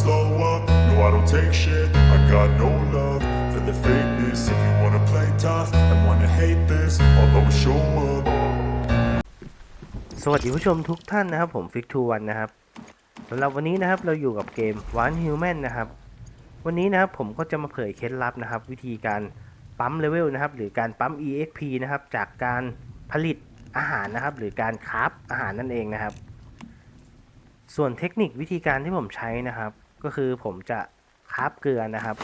slow up. No, I don't take shit. I got no love for the fakeness. If you wanna play tough and wanna hate this, I'll always show up. สวัสดีผู้ชมทุกท่านนะครับ ผมฟิกทูวันนะครับสำหรับวันนี้นะครับเราอยู่กับเกม One Human นะครับ วันนี้นะครับผมก็จะมาเผยเคล็ดลับนะครับ วิธีการปั๊มเลเวลนะครับ หรือการปั๊ม EXP นะครับ จากการผลิตอาหารนะครับ หรือการคราฟอาหารนั่นเองนะครับ ส่วนเทคนิควิธีการที่ผมใช้นะครับ ก็คือผมจะคราฟเกลือนะครับ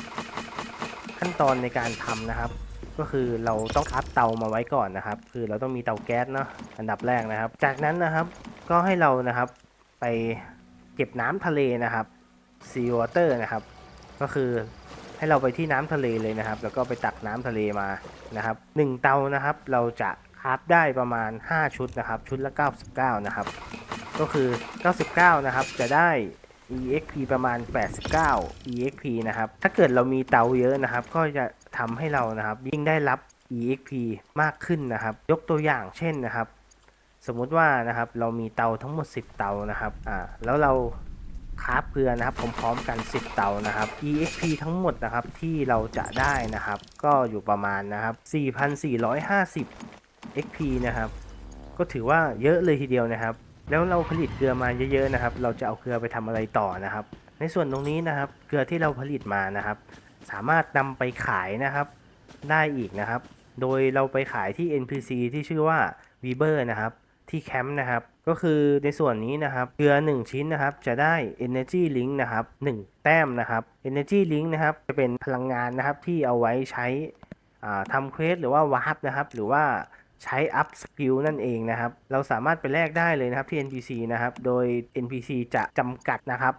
ขั้นตอนในการทำนะครับ ก็คือเราต้องอัพเตามาไว้ก่อนนะครับ คือเราต้องมีเตาแก๊สเนาะอันดับแรกนะครับ จากนั้นนะครับก็ให้เรานะครับไปเก็บน้ำทะเลนะครับ sea water นะครับ ก็คือให้เราไปที่น้ำทะเลเลยนะครับ แล้วก็ไปตักน้ำทะเลมานะครับหนึ่งเตานะครับ เราจะคราฟได้ประมาณ 5 ชุดนะครับ ชุดละ 99 นะครับ ก็คือ 99 นะครับ จะได้ EXP ประมาณ 89 EXP นะครับ ถ้าเกิดเรามีเตาเยอะนะครับ ก็จะทำให้เรานะครับ ยิ่งได้รับ EXP มากขึ้นนะครับ ยกตัวอย่างเช่นนะครับ สมมุติว่านะครับเรามีเตาทั้งหมด 10 เตานะครับอ่าแล้วเราคราฟเกลือนะครับพร้อมๆกัน 10 เตานะครับ EXP ทั้งหมดนะครับที่เราจะได้นะครับ ก็อยู่ประมาณนะครับ 4,450 XP นะครับ ก็ถือว่าเยอะเลยทีเดียวนะครับ แล้วเราผลิตเกลือมาเยอะๆนะครับ เราจะเอาเกลือไปทำอะไรต่อนะครับ ในส่วนตรงนี้นะครับ เกลือที่เราผลิตมานะครับ สามารถนำไปขายนะครับ ได้อีกนะครับ โดยเราไปขายที่ NPC ที่ชื่อว่า Weber นะครับ ที่แคมป์นะครับ ก็คือในส่วนนี้นะครับ เกลือ 1 ชิ้นนะครับ จะได้ Energy Link นะครับ 1 แต้มนะครับ Energy Link นะครับ จะเป็นพลังงานนะครับที่เอาไว้ใช้ทำเควสหรือว่าวาร์ปนะครับ หรือว่า ใช้อัพสกิลนั่นเองนะครับ เราสามารถไปแลกได้เลยนะครับที่ NPC นะครับ โดย NPC จะจำกัดนะครับ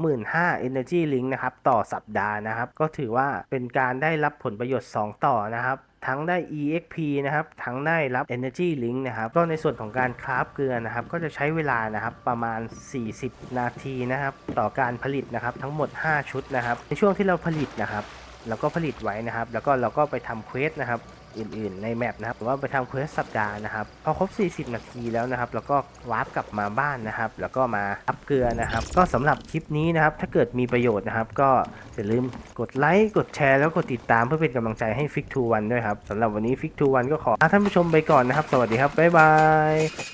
25,000 Energy Link นะครับ ต่อสัปดาห์นะครับ ก็ถือว่าเป็นการได้รับผลประโยชน์ 2 ต่อนะครับ ทั้งได้ EXP นะครับ ทั้งได้รับ Energy Link นะครับ ก็ในส่วนของการคราฟเกลือนะครับ ก็จะใช้เวลานะครับประมาณ 40 นาทีนะครับ ต่อการผลิตนะครับทั้งหมด 5 ชุดนะครับ ในช่วงที่เราผลิตนะครับเราก็ผลิตไว้นะครับ แล้วก็เราก็ไปทำเควสนะครับ อื่นๆในแมปนะครับหรือว่าไปทำเควสสัปดาห์นะครับพอครบ 40 นาทีแล้วนะครับ แล้วก็วาร์ปกลับมาบ้านนะครับ แล้วก็มาอัพเกลือนะครับ ก็สำหรับคลิปนี้นะครับ ถ้าเกิดมีประโยชน์นะครับ ก็อย่าลืมกดไลค์กดแชร์แล้วกดติดตามเพื่อเป็นกำลังใจให้ฟิกทูวันด้วยครับสำหรับวันนี้ฟิกทูวันก็ขอลาท่านผู้ชมไปก่อนนะครับ สวัสดีครับบ๊ายบาย